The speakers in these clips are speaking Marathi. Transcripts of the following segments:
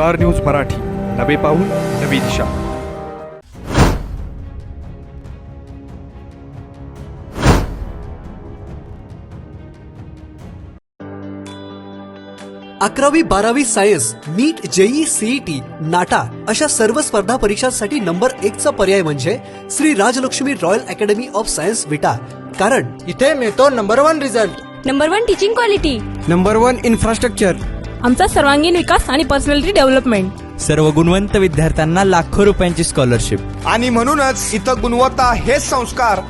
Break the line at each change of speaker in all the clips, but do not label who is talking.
Star news Marathi. नवे पाऊल नवी दिशा.
अकरावी बारावी science NEET JEE CET NATA अशा सर्व स्पर्धा परीक्षांसाठी नंबर एक चा पर्याय म्हणजे Shri Rajlakshmi Royal Academy of Science Vita. कारण
इथे मिळतो number one result.
Number one teaching quality.
Number one infrastructure.
आमचा सर्वांगीण विकास आणि पर्सनॅलिटी डेव्हलपमेंट
सर्व गुणवंत विद्यार्थ्यांना लाखो रुपयांची स्कॉलरशिप
आणि म्हणूनच इथं गुणवत्ता हेच संस्कार.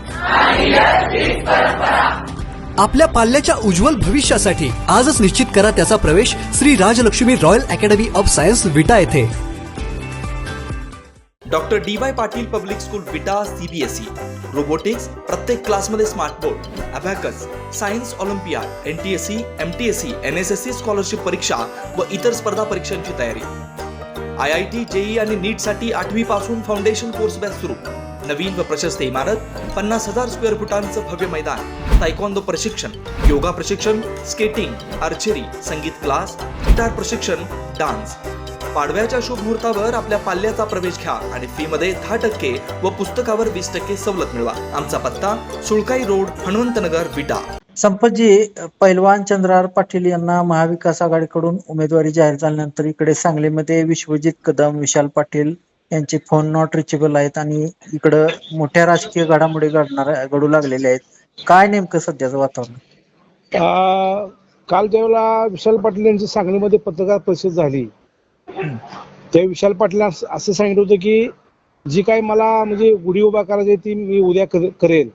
आपल्या पाल्याच्या उज्ज्वल भविष्यासाठी आजच निश्चित करा त्याचा प्रवेश Shri Rajlakshmi Royal Academy of Science Vita येथे.
Doctor D Y Patil public school Vita CBSE robotics प्रत्येक क्लासमध्ये smart board science olympiad N T S C M T S C N S S C scholarship परीक्षा व इतर स्पर्धा परीक्षांची तयारी. आय आय टी जेई आणि नीटसाठी आठवी पासून फाउंडेशन कोर्स बॅच सुरू. नवीन व प्रशस्त इमारत पन्नास हजार स्क्वेअर फुटांचं भव्य मैदान तायकॉन्दो प्रशिक्षण योगा प्रशिक्षण स्केटिंग आर्चरी संगीत क्लास गिटार प्रशिक्षण डान्स पाडव्याच्या शुभ मुहूर्तावर आपल्या पाल्याचा प्रवेश घ्या आणि फी मध्ये दहा टक्के व पुस्तकावर वीस टक्के सवलत मिळवा. आमचा पत्ता सुळकाई रोड हनुमंतनगर विटा.
संपतजी पैलवान चंद्रहार पाटील यांना महाविकास आघाडीकडून उमेदवारी जाहीर झाल्यानंतर इकडे सांगलीमध्ये विश्वजित कदम विशाल पाटील यांचे फोन नॉट रिचेबल आहेत आणि इकडं मोठ्या राजकीय घडामोडी घडणार घडू लागलेल्या आहेत. काय नेमकं सध्याचं वातावरण?
अं, काल ज्यावेळेला विशाल पाटील यांची सांगलीमध्ये पत्रकार परिषद झाली त्या विशाल पाटील असं सांगितलं होतं की जी काही मला म्हणजे गुढी उभा करायची ती मी उद्या कर- करेल.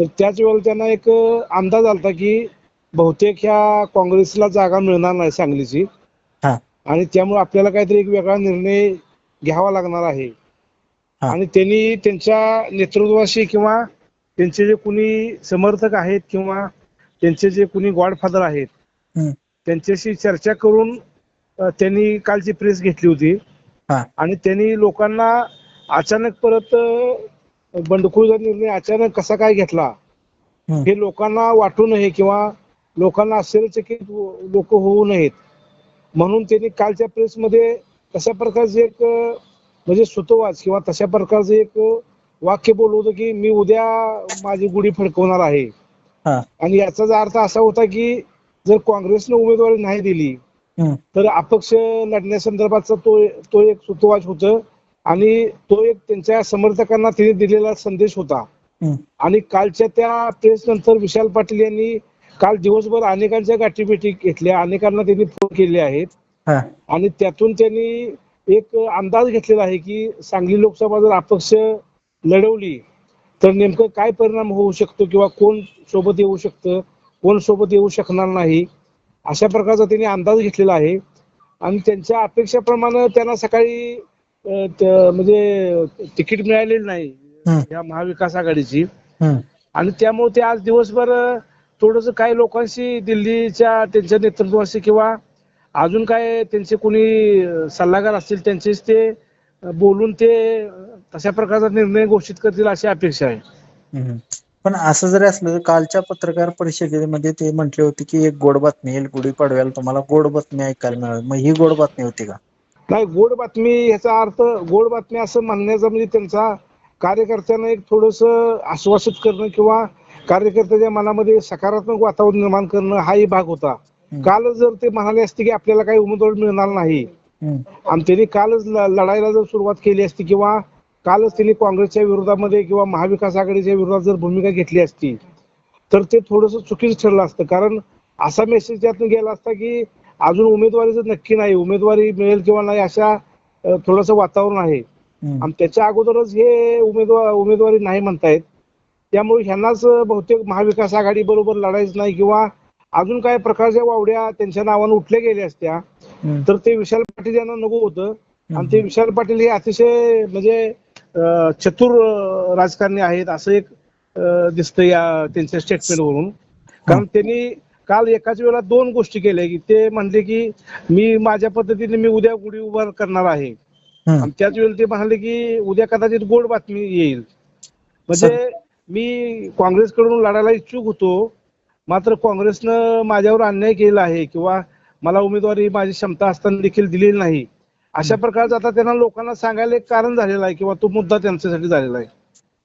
तर त्याच वेळेला त्यांना एक अंदाज आलता की बहुतेक ह्या काँग्रेसला जागा मिळणार नाही सांगलीची. आणि त्यामुळे आपल्याला काहीतरी एक वेगळा निर्णय घ्यावा लागणार आहे. आणि त्यांनी त्यांच्या नेतृत्वाशी किंवा त्यांचे जे कुणी समर्थक आहेत किंवा त्यांचे जे कुणी गॉडफादर आहेत. त्यांच्याशी चर्चा करून त्यांनी कालची प्रेस घेतली होती
हा.
आणि त्यांनी लोकांना अचानक परत अ, बंडखोरीचा निर्णय अचानक कसा काय घेतला
हम्म.
हे लोकांना वाटू नये किंवा लोकांना आश्चर्यचकित लोक होऊ नयेत म्हणून त्यांनी कालच्या प्रेसमध्ये तशा प्रकारचे एक अ, म्हणजे सुतोवाच किंवा तशा प्रकारचं एक अ, वाक्य बोललं होतं की मी उद्या माझी गुढी फडकवणार आहे
हा.
आणि याचा अर्थ असा होता की जर काँग्रेसनं उमेदवारी नाही दिली. तर अपक्ष लढण्यासंदर्भातचा तो तो एक सुतोवाच होतं आणि तो एक त्यांच्या समर्थकांना त्यांनी दिलेला संदेश होता. आणि कालच्या त्या प्रेस नंतर विशाल पाटील यांनी काल दिवसभर अनेकांच्या गाठीभेटी घेतल्या. अनेकांना त्यांनी फोन केले आहेत.
हा.
आणि त्यातून त्यांनी एक अंदाज घेतलेला आहे की सांगली लोकसभा जर अपक्ष लढवली तर नेमकं काय परिणाम होऊ शकतो किंवा कोण सोबत येऊ शकतं कोण सोबत येऊ शकणार नाही? अशा प्रकारचा त्यांनी अंदाज घेतलेला आहे आणि त्यांच्या अपेक्षेप्रमाणे त्यांना सकाळी म्हणजे तिकीट मिळालेलं नाही. या महाविकास आघाडीची. आणि त्यामुळे ते आज दिवसभर थोडस काही लोकांशी दिल्लीच्या त्यांच्या नेतृत्वाशी किंवा अजून काय त्यांचे कोणी सल्लागार असतील त्यांचेच ते बोलून ते तशा प्रकारचा निर्णय घोषित करतील अशी अपेक्षा आहे.
पण असं जरी असलं तर कालच्या पत्रकार परिषदेमध्ये ते म्हटले होते की एक गोड बातमी येईल गुढीपाडव्याला तुम्हाला गोड बातमी ऐकायला मिळेल. मग ही गोड बातमी होती का?
नाही गोड बातमी ह्याचा अर्थ गोड बातमी असं म्हणण्याचा म्हणजे त्यांचा कार्यकर्त्यांना एक थोडस आश्वासित करणं किंवा कार्यकर्त्याच्या मनामध्ये सकारात्मक वातावरण निर्माण करणं हाही भाग होता. काल जर ते म्हणाले असते की आपल्याला काही उमेदवार मिळणार नाही. आणि त्यांनी कालच ल- लढाईला जर सुरुवात केली असती किंवा कालच त्यांनी काँग्रेसच्या विरोधामध्ये किंवा महाविकास आघाडीच्या विरोधात जर भूमिका घेतली असती तर ते थोडंसं चुकीचं ठरलं असतं. कारण असा मेसेज त्यातून गेला असता की अजून उमेदवारीचं नक्की नाही उमेदवारी मिळेल किंवा नाही अशा थोडंसं वातावरण आहे. आणि त्याच्या अगोदरच हे उमेदवार उमेदवारी नाही म्हणतायत. त्यामुळे ह्यांनाच बहुतेक महाविकास आघाडी बरोबर लढायचं नाही किंवा अजून काय प्रकारच्या वावड्या त्यांच्या नावानं उठल्या गेल्या असत्या. तर ते विशाल पाटील यांना नको होतं. आणि ते विशाल पाटील हे अतिशय म्हणजे चतुर राजकारणी आहेत असं एक दिसतं या त्यांच्या स्टेटमेंटवरून कारण त्यांनी काल एकाच वेळेला दोन गोष्टी केल्या की ते म्हणले की मी माझ्या पद्धतीने मी उद्या गुढी उभार करणार आहे. त्याच वेळेला ते म्हणाले की उद्या कदाचित गोड बातमी येईल. म्हणजे मी काँग्रेसकडून लढायला इच्छुक होतो. मात्र काँग्रेसनं माझ्यावर अन्याय केला आहे किंवा मला उमेदवारी माझी क्षमता असताना देखील दिलेली नाही. अशा प्रकारचं आता त्यांना लोकांना सांगायला एक कारण झालेलं आहे किंवा तो मुद्दा त्यांच्यासाठी झालेला आहे.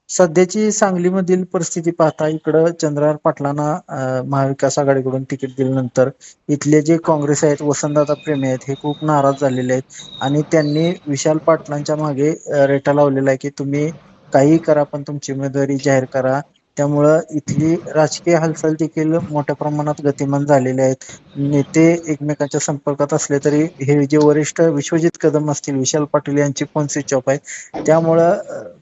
सध्याची सांगलीमधील परिस्थिती पाहता इकडं चंद्रहार पाटलांना महाविकास आघाडीकडून तिकीट दिल्यानंतर इथले जे काँग्रेस आहेत वसंतदादा प्रेमी आहेत हे खूप नाराज झालेले आहेत. आणि त्यांनी विशाल पाटलांच्या मागे रेटा लावलेला आहे की तुम्ही काही करा पण तुमची उमेदवारी जाहीर करा. त्यामुळं इथली राजकीय हालचाल देखील मोठ्या प्रमाणात गतिमान झालेल्या आहेत. नेते एकमेकांच्या संपर्कात असले तरी हे जे वरिष्ठ विश्वजित कदम असतील विशाल पाटील यांची फोन स्विच ऑफ आहे त्यामुळं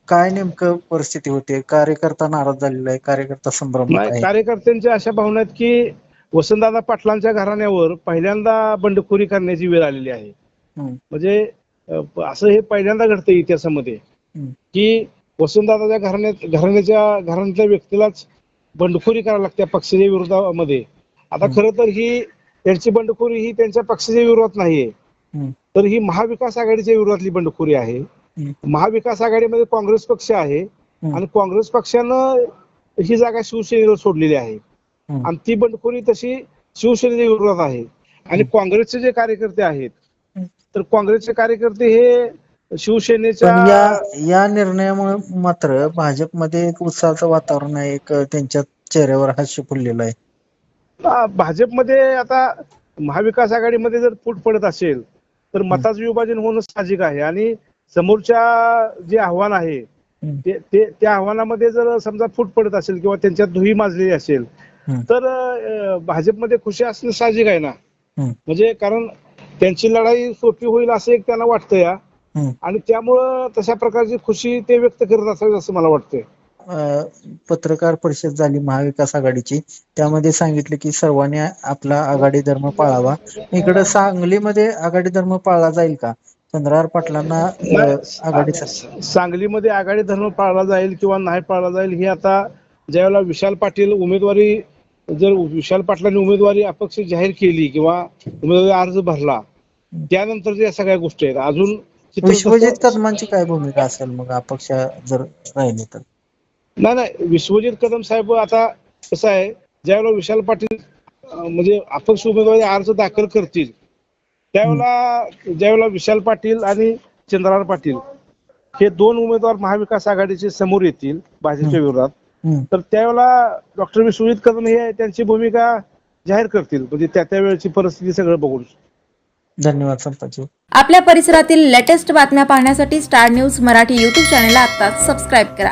काय नेमकं परिस्थिती होते? कार्यकर्ता नाराज झालेला आहे कार्यकर्ता
नाही,
आहे.
कार्यकर्त्यांच्या अशा भावना आहेत की वसंतदादा पाटलांच्या घराण्यावर पहिल्यांदा बंडखोरी करण्याची वेळ आलेली आहे.
हम्म.
म्हणजे अ, असं हे पहिल्यांदा घडतं इतिहासामध्ये
हम्म.
की वसंतदादाच्या घराण्यात घराण्याच्या घराण्यातल्या व्यक्तीलाच बंडखोरी करावी लागते पक्षाच्या विरोधामध्ये. आता खरं तर ही त्यांची बंडखोरी ही त्यांच्या पक्षाच्या विरोधात नाहीये. तर ही महाविकास आघाडीच्या विरोधातली बंडखोरी आहे. महाविकास आघाडीमध्ये काँग्रेस पक्ष आहे आणि काँग्रेस पक्षानं ही जागा शिवसेनेला सोडलेली आहे. आणि ती बंडखोरी तशी शिवसेनेच्या विरोधात आहे. आणि काँग्रेसचे जे कार्यकर्ते आहेत तर काँग्रेसचे कार्यकर्ते हे शिवसेनेच्या
पण या या निर्णयामुळे मात्र भाजपमध्ये एक उत्साहाचं वातावरण आहे एक त्यांच्या चेहऱ्यावर हास्य फुललेलं आहे
आ, भाजपमध्ये आता महाविकास आघाडीमध्ये जर फूट पडत असेल तर मताचं विभाजन होणं साहजिक आहे आणि समोरच्या जे आव्हान आहे
हम्म.
ते ते- त्या आव्हानामध्ये जर समजा फूट पडत असेल किंवा त्यांच्यात धुई माजलेली असेल
हम्म.
तर अ, भाजपमध्ये खुशी असणं साहजिक आहे ना
हम्म.
म्हणजे कारण त्यांची लढाई सोपी होईल असं एक त्यांना वाटतं या. आणि त्यामुळं तशा प्रकारची खुशी ते व्यक्त करत असावी असं मला वाटतंय.
पत्रकार परिषद झाली महाविकास आघाडीची. त्यामध्ये सांगितले की सर्वांनी आपला आघाडी धर्म पाळावा. इकडे सांगलीमध्ये आघाडी धर्म पाळला जाईल का? चंद्रहार पाटलांना अं, आघाडीचा
सांगलीमध्ये आघाडी धर्म पाळला जाईल किंवा नाही पाळला जाईल हे आता ज्यावेळेला विशाल पाटील उमेदवारी जर विशाल पाटलांनी उमेदवारी अपक्ष जाहीर केली किंवा उमेदवारी अर्ज भरला त्यानंतर या सगळ्या गोष्टी आहेत अजून
विश्वजित कदमांची काय भूमिका असेल मग अपक्ष जर राहिले तर
नाही नाही विश्वजित कदम साहेब आता कसं आहे ज्यावेळेला विशाल पाटील म्हणजे अपक्ष उमेदवारी अर्ज दाखल करतील त्यावेळेला ज्यावेळेला विशाल पाटील आणि चंद्रहार पाटील हे दोन उमेदवार महाविकास आघाडीचे समोर येतील भाजपच्या विरोधात. तर त्यावेळेला डॉक्टर विश्वजित कदम हे त्यांची भूमिका जाहीर करतील म्हणजे त्या त्या वेळेची परिस्थिती सगळं बघून.
धन्यवाद संपाजी.
आपल्या परिसरातील लेटेस्ट बातम्या पाहण्यासाठी स्टार न्यूज मराठी युट्यूब चॅनलला आता सबस्क्राईब करा.